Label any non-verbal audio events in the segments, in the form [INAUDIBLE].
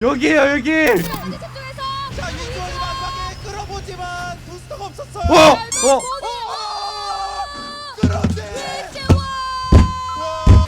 여기에요 여기 없었어요. 어! 그런데 와!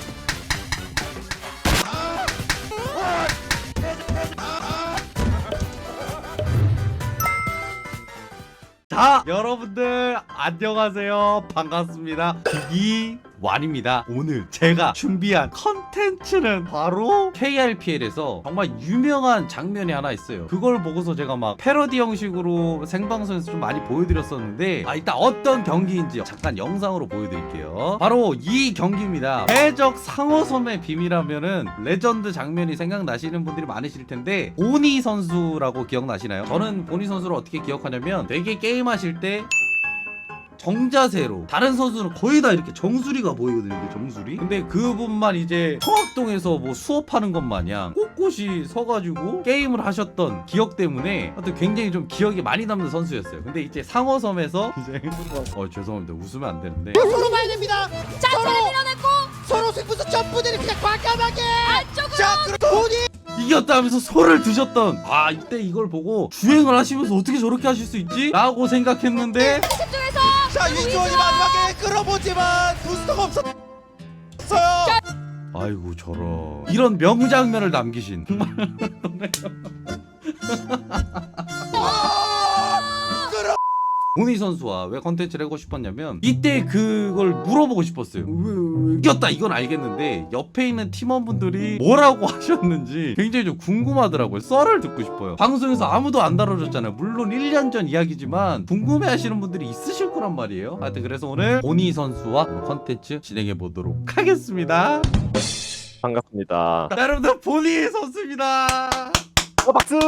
자 여러분들 안녕하세요 반갑습니다 이 완입니다. 오늘 제가 준비한 컨텐츠는 바로 KRPL에서 정말 유명한 장면이 하나 있어요. 그걸 보고서 제가 막 패러디 형식으로 생방송에서 좀 많이 보여드렸었는데 아 일단 어떤 경기인지 잠깐 영상으로 보여드릴게요. 바로 이 경기입니다. 해적 상어섬의 비밀하면은 레전드 장면이 생각나시는 분들이 많으실 텐데 보니 선수라고 기억나시나요? 저는 보니 선수를 어떻게 기억하냐면 되게 게임하실 때 정자세로. 다른 선수는 거의 다 이렇게 정수리가 보이거든요 이게 정수리. 근데 그분만 이제 청학동에서 뭐 수업하는 것 마냥 꼿꼿이 서가지고 게임을 하셨던 기억 때문에 하여튼 굉장히 좀 기억이 많이 남는 선수였어요. 근데 이제 상어섬에서 [LAUGHS] 이제 어 죄송합니다. 웃으면 안 되는데. 서로 봐야 됩니다. 자체를 밀어냈고. 서로 승부수 점프들이 그냥 과감하게. 안쪽으로. 자 그럼 본인 이겼다 하면서 소를 드셨던 아 이때 이걸 보고 주행을 하시면서 어떻게 저렇게 하실 수 있지? 라고 생각했는데 반대 쪽에서 자 윤주원이 마지막에 끌어보지만 부스터가 없었어요. 아이고 저런 이런 명장면을 남기신 끌어. [LAUGHS] 보니 선수와 왜 컨텐츠를 하고 싶었냐면 이때 그걸 물어보고 싶었어요. 왜, 왜 이겼다 이건 알겠는데 옆에 있는 팀원분들이 뭐라고 [LAUGHS] 하셨는지 굉장히 좀 궁금하더라고요. 썰을 듣고 싶어요. 방송에서 아무도 안 다뤄줬잖아요. 물론 1년 전 이야기지만 궁금해 하시는 분들이 있으실 거란 말이에요. 하여튼 그래서 오늘 보니 선수와 컨텐츠 진행해 보도록 하겠습니다. 반갑습니다. 자, 여러분들 보니 선수입니다 어, 박수!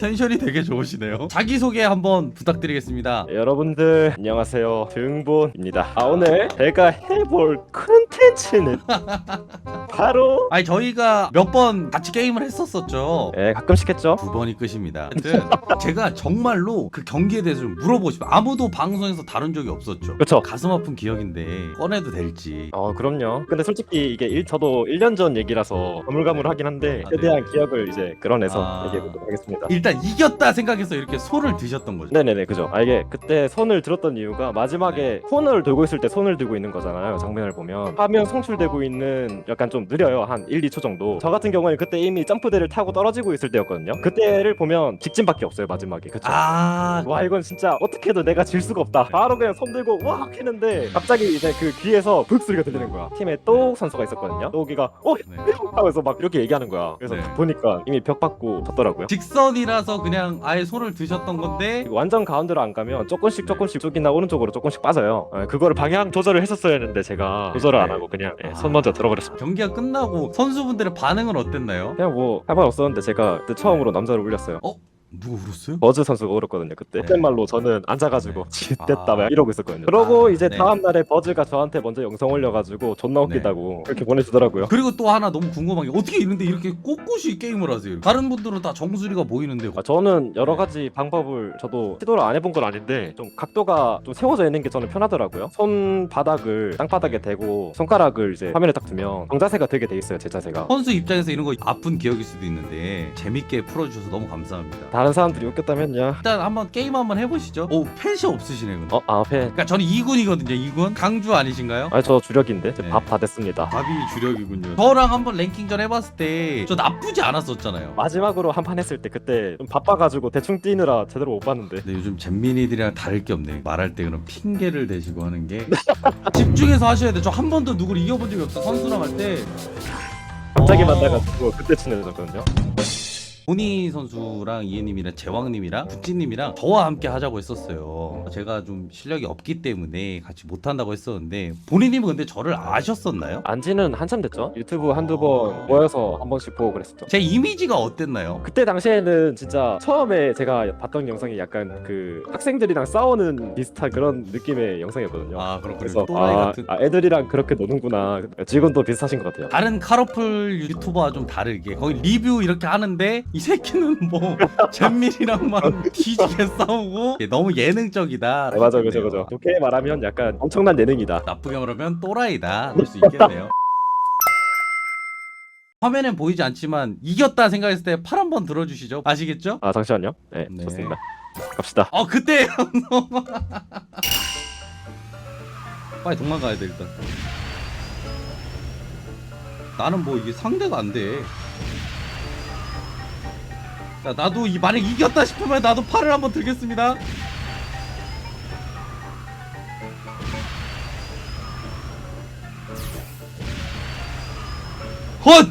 텐션이 되게 좋으시네요 자기소개 한번 부탁드리겠습니다 여러분들 안녕하세요. 등본입니다. 아 오늘 제가 해볼 콘텐츠는 [LAUGHS] 바로 아니 저희가 몇 번 같이 게임을 했었었죠. 예 가끔씩 했죠. 두 번이 끝입니다. 하여튼 제가 정말로 그 경기에 대해서 좀 싶어요. 아무도 방송에서 다룬 적이 없었죠. 그렇죠. 가슴 아픈 기억인데 꺼내도 될지. 어 그럼요. 근데 솔직히 이게 일, 저도 1년 전 얘기라서 가물가물하긴 한데 아, 그에 네. 대한 기억을 이제 끌어내서 아. 얘기해 보도록 하겠습니다. 일단 이겼다 생각해서 이렇게 소를 드셨던 거죠. 네네네 그죠. 아 이게 그때 손을 들었던 이유가 마지막에 손을 들고 있을 때 손을 들고 있는 거잖아요. 장면을 보면 화면 송출되고 있는 약간 좀 느려요. 한 1, 2초 정도. 저 같은 경우에는 그때 이미 점프대를 타고 떨어지고 있을 때였거든요. 그때를 보면 직진밖에 없어요 마지막에. 그쵸? 아, 와 이건 진짜 어떻게 해도 내가 질 수가 없다 바로 그냥 손 들고 와 했는데 갑자기 이제 그 귀에서 북 소리가 들리는 거야 팀에 똑 선수가 있었거든요 똑이가 어 네. [LAUGHS] 하면서 막 이렇게 얘기하는 거야 그래서 네. 보니까 이미 벽 받고 졌더라고요 직선이라서 그냥 아예 소를 드셨던 건데 완전 가운데로 안 가면 조금씩 조금씩 쪽이나 오른쪽으로 조금씩 빠져요 예, 그거를 방향 조절을 했었어야 했는데 제가 조절을 안 네. 하고 그냥 예, 아. 손 먼저 들어버렸습니다 경기가 끝나고 선수분들의 반응은 어땠나요? 그냥 뭐 할 말 없었는데 제가 그때 처음으로 남자를 울렸어요 누가 울었어요? 버즈 선수가 울었거든요 그때 네. 그때 말로 저는 앉아가지고 네. 짓됐다 아. 막 이러고 있었거든요 그러고 아, 이제 네. 다음날에 버즈가 저한테 먼저 영상 올려가지고 존나 웃기다고 그렇게 보내주더라고요 그리고 또 하나 너무 궁금한 게 어떻게 이런데 이렇게 꼿꼿이 게임을 하세요? 다른 분들은 다 정수리가 보이는데 아, 저는 여러 가지 방법을 저도 시도를 안 해본 건 아닌데 좀 각도가 좀 세워져 있는 게 저는 편하더라고요 손바닥을 땅바닥에 대고 손가락을 이제 화면에 딱 두면 정자세가 되게 돼 있어요 제 자세가 선수 입장에서 이런 거 아픈 기억일 수도 있는데 재밌게 풀어주셔서 너무 감사합니다. 다른 사람들이 웃겼다면요 일단 한번 게임 한번 해보시죠. 오 펜시 없으시네 근데. 어? 아 앞에 그러니까 저는 2군이거든요. 2군 강주 아니신가요? 아니 저 주력인데 네. 밥 다 됐습니다 밥이 주력이군요. 저랑 한번 랭킹전 해봤을 때 저 나쁘지 않았었잖아요. 마지막으로 한 판 했을 때 그때 좀 바빠가지고 대충 뛰느라 제대로 못 봤는데 근데 요즘 잼민이들이랑 다를 게 없네. 말할 때 그런 핑계를 대시고 하는 게 [LAUGHS] 집중해서 하셔야 돼. 저 한 번도 누구를 이겨본 적이 없어. 선수랑 할 때. 갑자기 어. 만나가지고 그때 친해졌거든요 보니 선수랑 이해님이랑 제왕님이랑 구찌님이랑 저와 함께 하자고 했었어요. 제가 좀 실력이 없기 때문에 같이 못한다고 했었는데 본인님은 근데 저를 아셨었나요? 안지는 한참 됐죠 유튜브 한두 번 모여서 한 번씩 보고 그랬었죠 제 이미지가 어땠나요? 그때 당시에는 진짜 처음에 제가 봤던 영상이 약간 그 학생들이랑 싸우는 비슷한 그런 느낌의 영상이었거든요. 아 그렇군요. 그래서 또라이 아, 같은. 아, 애들이랑 그렇게 노는구나. 지금도 비슷하신 것 같아요. 다른 카로플 유튜버와 좀 다르게 거기 리뷰 이렇게 하는데 이 새끼는 뭐 [LAUGHS] 잼밀이랑만 뒤지게 싸우고 너무 예능적이다. 네, 맞아, 그죠, 그죠. 좋게 말하면 약간 엄청난 예능이다. 나쁘게 말하면 또라이다. 볼수 있겠네요. [LAUGHS] 화면엔 보이지 않지만 이겼다 생각했을 때 팔 한번 들어주시죠 아시겠죠? 아 잠시만요. 네, 네. 좋습니다. 갑시다. 어 그때 [LAUGHS] 빨리 도망가야 돼 일단 나는 뭐 이게 상대가 안 돼 자 나도 이 만약 이겼다 싶으면 나도 팔을 한번 들겠습니다. 헛!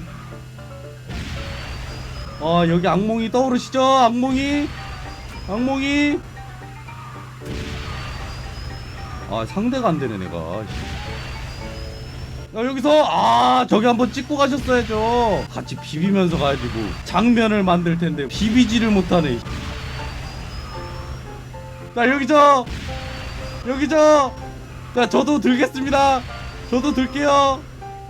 아 여기 악몽이 떠오르시죠? 악몽이? 악몽이? 아 상대가 안 되네 내가 야, 여기서 아 저기 한번 찍고 가셨어야죠. 같이 비비면서 가야지 뭐 장면을 만들 텐데 비비지를 못하네. 자 여기서 여기서. 자 저도 들겠습니다. 저도 들게요.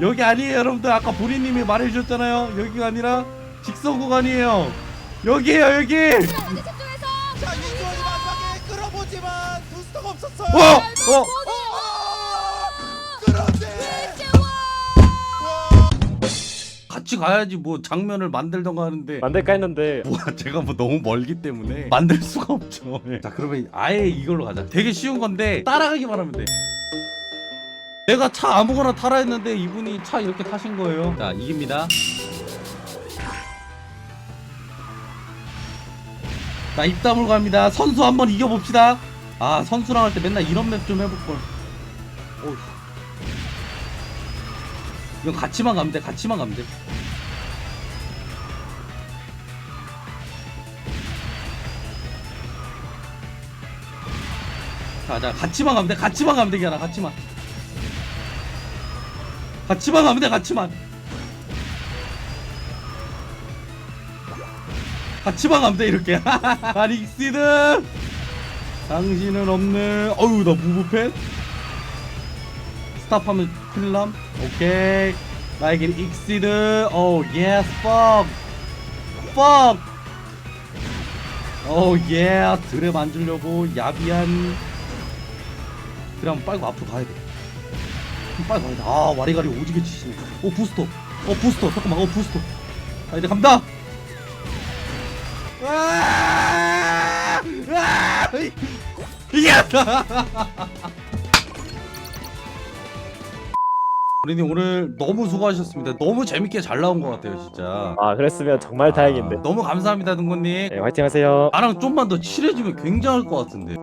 여기 아니에요 여러분들. 아까 보리님이 말해주셨잖아요. 여기가 아니라 직선 구간이에요. 여기에요 여기! 자 이주원이 마지막에 끌어보지만 부스터가 없었어요. 어! 어! 같이 가야지 뭐 장면을 만들던가 하는데. 만들까 했는데. [LAUGHS] 뭐야 제가 뭐 너무 멀기 때문에 만들 수가 없죠. 예. [LAUGHS] 자 그러면 아예 이걸로 가자. 되게 쉬운 건데 따라가기만 하면 돼. 내가 차 아무거나 타라 했는데 이분이 차 이렇게 타신 거예요. 자 이깁니다. 자 입담을 갑니다. 선수 한번 이겨봅시다. 아 선수랑 할 때 맨날 이런 맵 좀 해볼걸. 오우 이건 같이만 가면 돼 같이만 가면 돼 자, 자, 같이만 가면 돼. 같이만 가면 되게 하나. 같이만. 같이만 가면 돼. 같이만. 같이만 가면 돼. 이렇게. [LAUGHS] 아니, 익시드. 당신은 없는. 어우, 나 무브펜. 스탑하면 큰일남. 오케이. 나에겐 익시드. 오, 예스, 뻑. 뻑. 오, 예. 드레 만들려고 야비한. 그래 한번 빨고 앞으로 가야 돼. 빨고 가야 돼. 아 와리가리 오지게 치시네. 오 부스터. 어 부스터. 잠깐만. 어 부스터. 자 이제 갑니다. 아! 아! 이겼다. [LAUGHS] 우리님 오늘 너무 수고하셨습니다. 너무 재밌게 잘 나온 것 같아요, 진짜. 아 그랬으면 정말 다행인데. 아, 너무 감사합니다, 등고님. 네, 화이팅 하세요. 나랑 좀만 더 친해지면 굉장할 것 같은데.